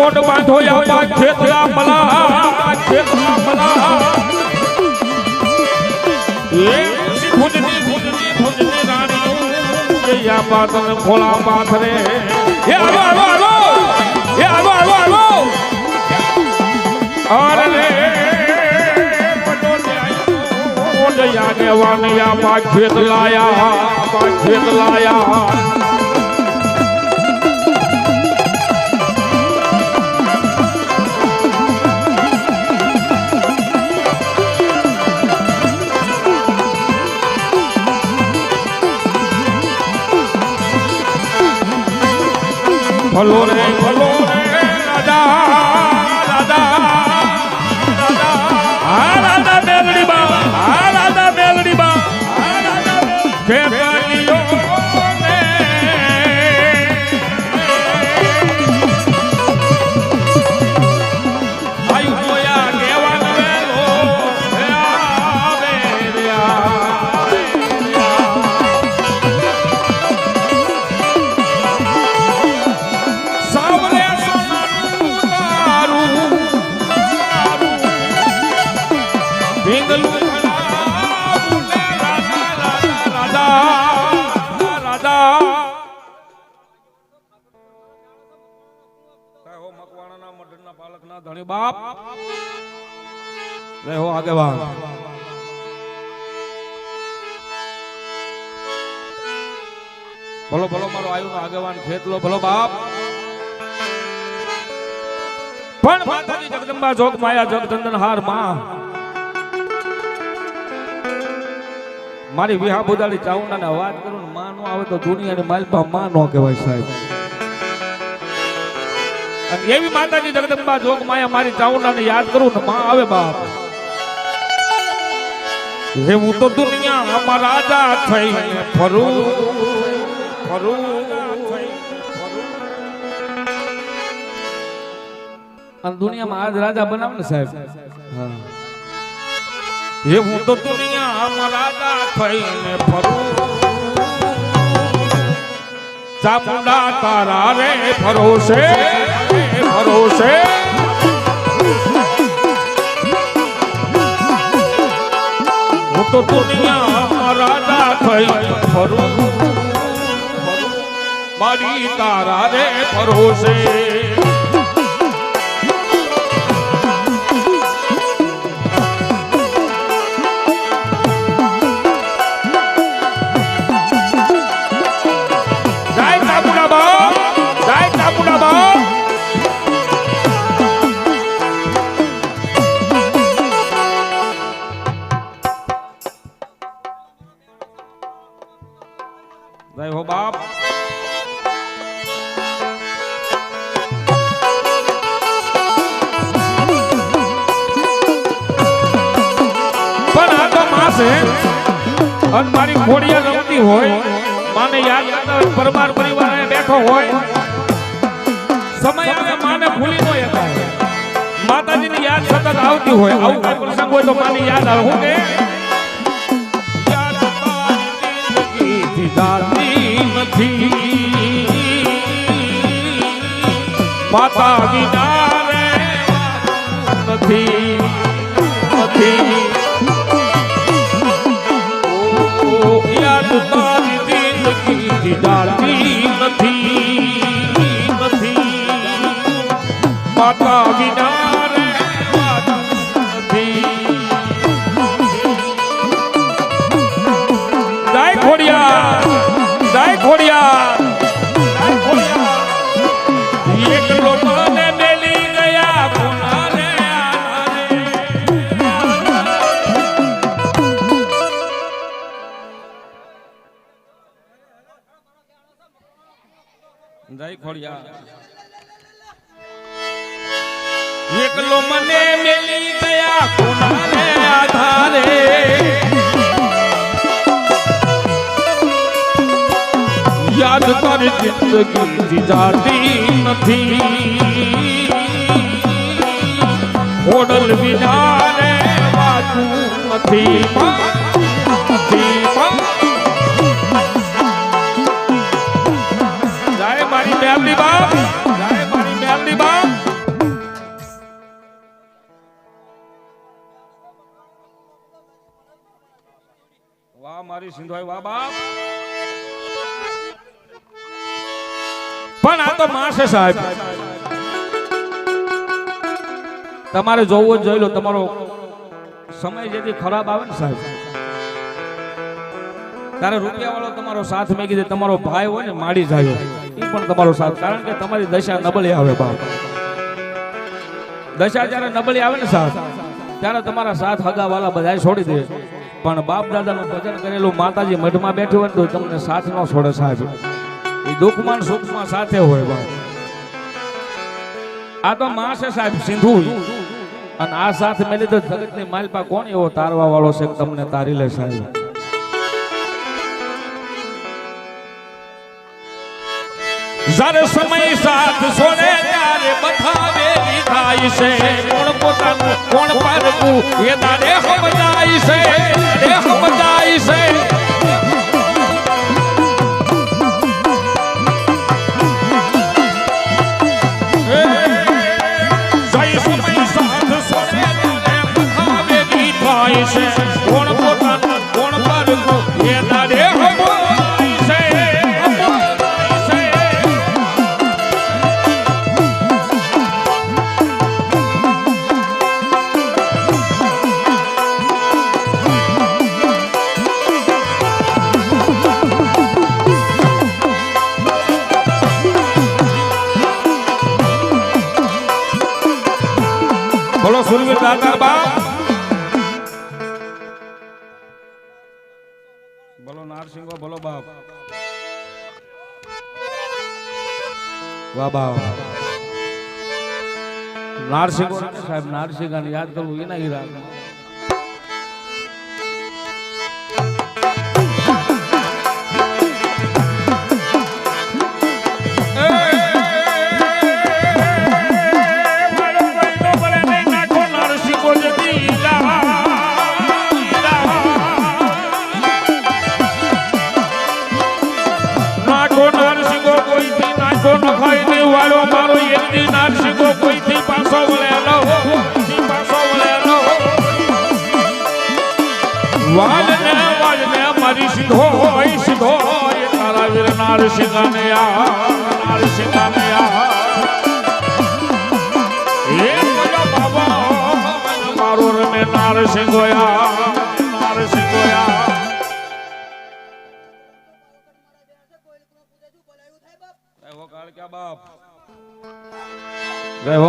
કોટ બાંધો બા ખેતલા મલા ખેતલા મલા. એ ભુજની ભુજની ભુજની રાણી જયા પાતન ભોળા પાથરે એ આવો આવો આવો. એ આવો આવો આવો. અરે રે પટોલે આયો જયા દેવાનિયા ભલો રે ભલો ભલો ભલો મારો આયુ આગેવાન ખેતલો ભલો બાપ પણ માતાજી જગદંબા જોગ માયા જગદંદન હારમાં મારી વિહા ચાઉંડા ને વાત કરું માં નો આવે તો દુનિયાની માલપા માં નો કહેવાય સાહેબ. અને એવી માતાજી જગદંબા જોગ માયા મારી ચાઉંડા ને યાદ કરું ને માં આવે બાપ. હે હું તો દુનિયામાં રાજા થઈ ફરું. ફરું અને દુનિયામાં આજ રાજા બનાવ ને સાહેબ. હા. હે હું તો દુનિયામાં રાજા થઈને ફરું. ચામુંડા તારા રે ભરોસે ભરોસે. હું તો દુનિયામાં રાજા થઈને ફરું. મારી તારા રે ભરોસે. સમય આવે માને ભૂલી ન શકાય માતાજીની યાદ સતત આવતી હોય, આવું કોઈ પ્રસંગ હોય તો માની યાદ આવે. હું કે? માતા વિના નથી નથી. યાદ તારી જિંદગીથી જાતી નથી. માતા વિના તારી જિંદગી જીજાતી નથી હોડલ વિના રે વાતું નથી વાહ મારી સિંધોય વાહ બાપ પણ આ તો માસે સાહેબ. તમારે જોવો જ જોઈ લો, તમારો સમય જેથી ખરાબ આવે ને સાહેબ. તારે રૂપિયા વાળો તમારો સાથ મેં કીધે તમારો ભાઈ હોય ને માડી જાય એ પણ તમારો સાથ. કારણ કે તમારી દશા નબળી આવે બાપ. દશા જ્યારે નબળી આવે ને સાથ ત્યારે તમારા સાથ હગાવાલા બધા છોડી દે. પણ બાપ દાદાનું ભજન કરેલું માતાજી મઢમાં બેઠું હોય તો તમને સાથ ન છોડે સાહેબ. દુઃખમાં સુખમાં સાથે હોય બાપ આ તો માં સાહેબ સિંધુ અને આ સાથ મેલી તો જગતની માલપા કોણ એવો તારવા વાળો છે તમને તારી લે સાહેબ? જ્યારે સમય સાથ છોડે ત્યારે બધાવે થાય છે. કોણ પોતાનું, કોણ પારકું એ તારે સમજાય છે. એ સમજાય છે. બોલો નારસિંહ ભલો નારસિંગો બોલો બાપ વાહ બાપ નારસિંહો સાહેબ નારસિંગાને યાદ કરવું એના હીરા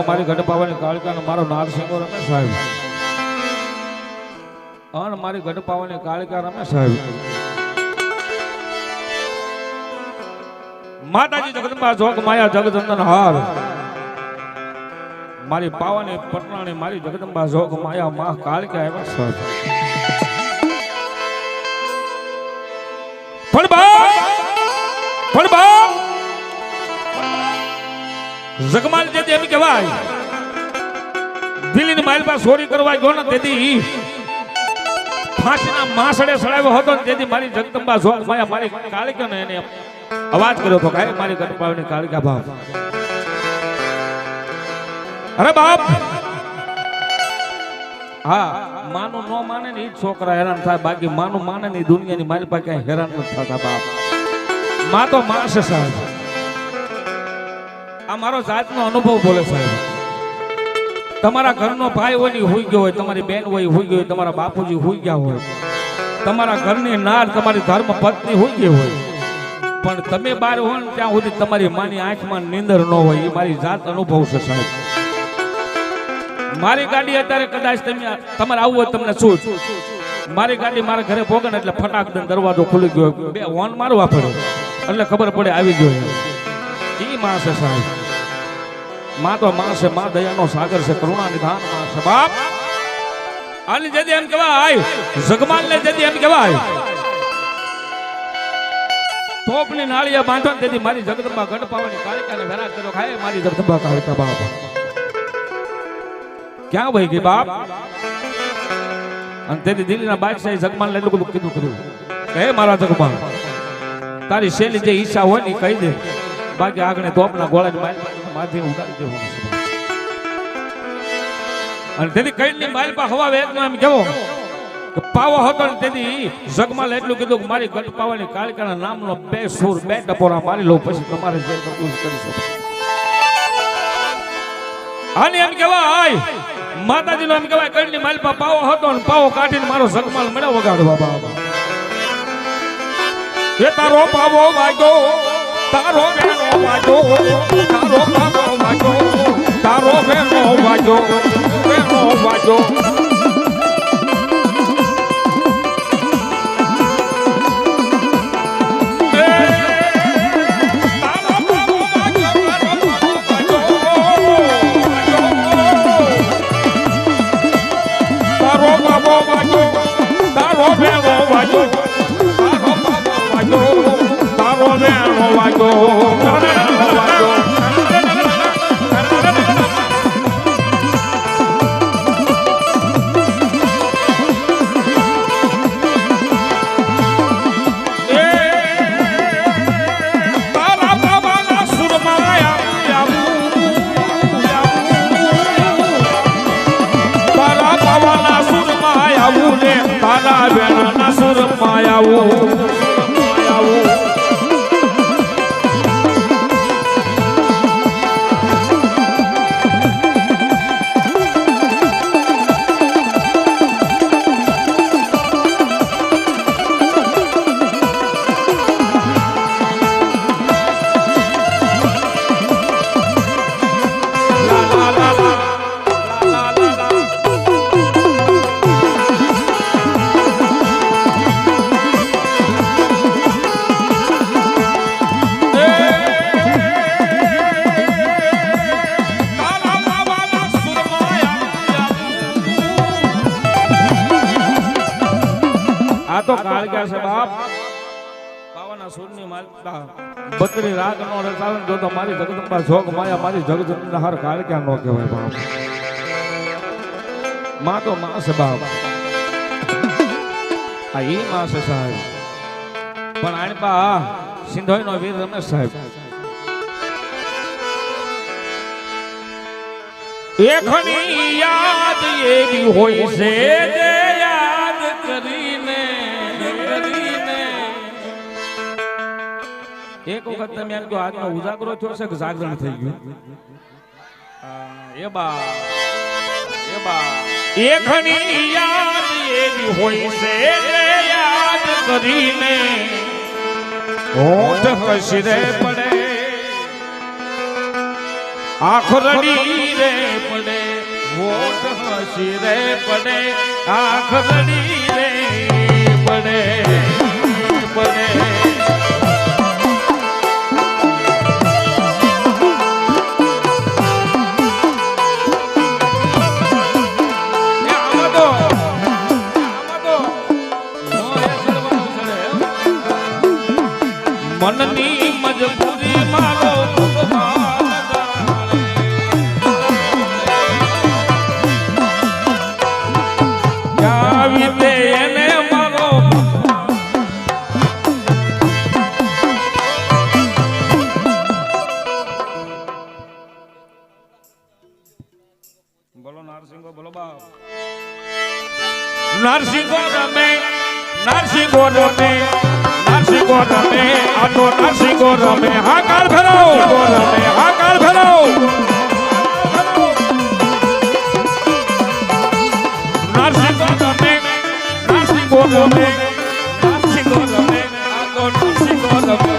મારા ગઢ પાવાની કાળકા મારો નારસિંગો રમે સાહેબ અન મારી ગઢ પાવાની કાળકા રમે સાહેબ માતાજી જગદંબા જોગ માયા જગદંદન હાર. મારી પાવાની પટનાની મારી જગદંબા જોગ માયા માં કાળકા આવ્યા સર. પણ બાપ જગમાલ જે એમ કહેવાય. દિલ્હીની માઇલ પાસે ચોરી કરવા ગયો ને તેથી ફાંસીના માસડે સડાવ્યો હતો તેથી મારી જગદંબા જોગ માયા મારી કાળિકા ને એને અવાજ કર્યો ભગાય મારી ગણપાવની કાળકા બાપ અરે બાપ! હા, માનું ન માને ને ઈ છોકરા હેરાન થાય. બાકી માનું માને ને દુનિયાની મારી પાસે ક્યાંય હેરાન નથી થતા બાપ. માં તો માં સાહેબ. આ મારો જાતનો અનુભવ બોલે સાહેબ. તમારા ઘરનો ભાઈ હોય ને હોઈ ગયો હોય, તમારી બેન હોય હોઈ ગયો હોય, તમારા બાપુજી હોઈ ગયા હોય, તમારા ઘરની નાર તમારી ધર્મ પત્ની હોઈ ગઈ હોય પણ તમે બહાર હો ને ત્યાં સુધી તમારી માની આંખમાં નીંદર ન હોય, એ મારી જાત અનુભવ છે સાહેબ. મારી ગાડી અત્યારે કદાચ તમે તમારે આવવું હોય તમને શું? મારી ગાડી મારા ઘરે ભોગન એટલે ફટાક દરવાજો ખુલી ગયો. બે હોર્ન મારવા પડ્યો. એટલે ખબર પડે આવી ગયો એ. માણસ છે સાહેબ. માં તો માં છે, માં દયાનો સાગર છે કરુણા નિધાનમાં છે. બાપ! આની જેદી એમ કહેવાય જગમાન ને જેદી એમ કહેવાય. તોપની નાળિયા બાંધો ને તેથી મારી જગદંબા ગઢ પાવાની કાળિકાને વેરા કરો ખાય મારી જગદંબા કાળિકા બાપ. ક્યાં ભાઈ ગઈ બાપ? અને તેથી દિલ્હીના બાદશાહે જગમાન લઈને બધું કીધું કર્યું. કહે મારા જગમાન તારી શૈલી જે ઈચ્છા હોય ને કહી દે. બાકી આગળ તોપના ગોળા માથે ઉતારી દેવાનું અને તેથી કઈ માલ પા હવા વેગમાં એમ કેવો? પાવો હતો ને તેથી જગમાલ એટલું કીધું કે મારી ગઢ પાવાની કાળકાના નામનો બે સુર, બે ટપોરા મારી લઉં, પછી તમારે જે કરવું કરી શકો. આને એમ કહેવાય, માતાજીનો એમ કહેવાય કઈની માલ પા પાવો હતો ને પાવો કાઢીને મારો જગમાલ મળ્યો વગાડવા બાબા એ તારો પાવો વાગ્યો, તારો બેનો વાગ્યો, તારો પાવો વાગ્યો, તારો બેનો વાગ્યો બેનો વાગ્યો. રે તારા બેનાના સુરમાં આવું આવું. તો છે બાપ. બાવાના સુરની માલતા બત્રી રાગ નો રસાલ જો તો મારી જગદંબા જોગ માયા મારી જગદંબા હર કાળકા નો કહેવાય બાપ. માં તો માં છે બાપ. આ ઈ માં છે સાહેબ. પણ આણપા સિંધોઈ નો વીર રમેશ સાહેબ. એખની યાદ એવી હોય છે જે યાદ કરીને એક વખત તમે એમ કહો આજનો ઉજાગરો થયો છે કે જાગરણ થઈ ગયું? એ બા એ બા. એખની યાદ એવી હોય છે યાદ કરીને હોઠ કસરે પડે. આંખ રડી રે પડે હોઠ કસરે પડે આંખ રડી રે પડે પડે. my નરસિંહો રમે નરસિંહો રમે આ તો નરસિંહો રમે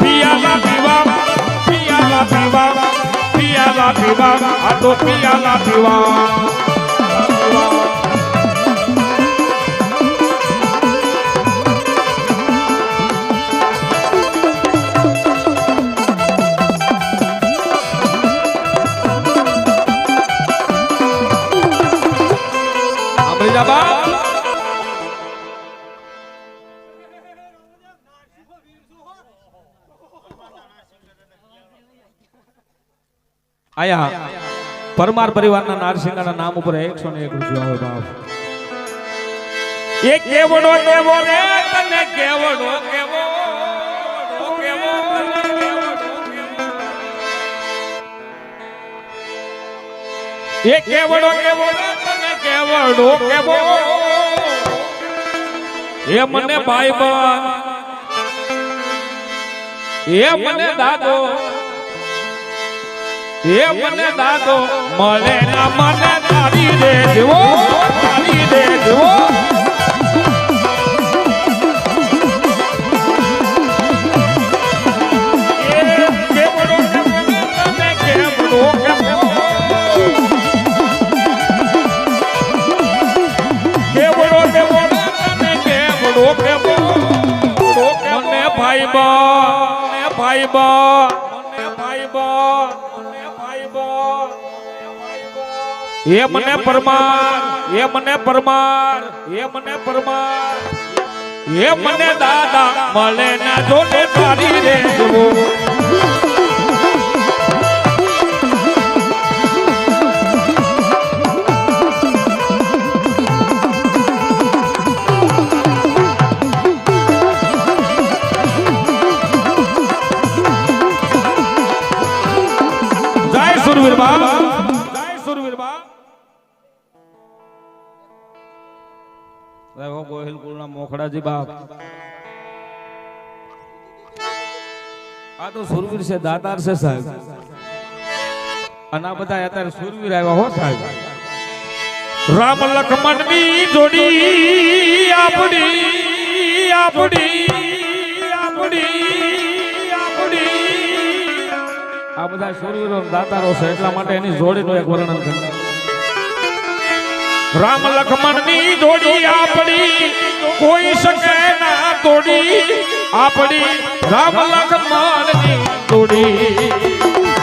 પિયાલા પીવા પિયાલા પીવા પિયાલા પીવા આ આયા. પરમાર પરિવારના નારસિંહાના નામ ઉપર એકસો ને એક રૂપિયા હોય બાપ એ કેવડો કેવો રે? તને કેવડો કેવો. એ કેવડો કેવો તને કેવડો કેવો? એ મને ભાઈ બા. એ મને દાદો. એ મને દાદો મળે ના મને તારી દે. દેવો તારી દે દેવો ભાઈ બા ભાઈ બા ભાઈ બા. એ મને પરમાર, એ મને પરમાર, એ મને પરમાર. એ મને દાદા મળે ના જોડે તારી રે જવો કુળના બાપ. આ તો સુરવીર છે, દાતાર છે સાહેબ. અને આ બધા અત્યારે સુરવીર આવ્યા હો સાહેબ. રામ લખમણની જોડી આપડી આપડી આપડી આપડી આ બધા સુરવીરો દાતારો છે, એટલા માટે એની જોડીનું એક વર્ણન કર્યું રામ લખમણની જોડી આપડી કોઈ શકે ના તોડી આપડી રામ લખમણની જોડી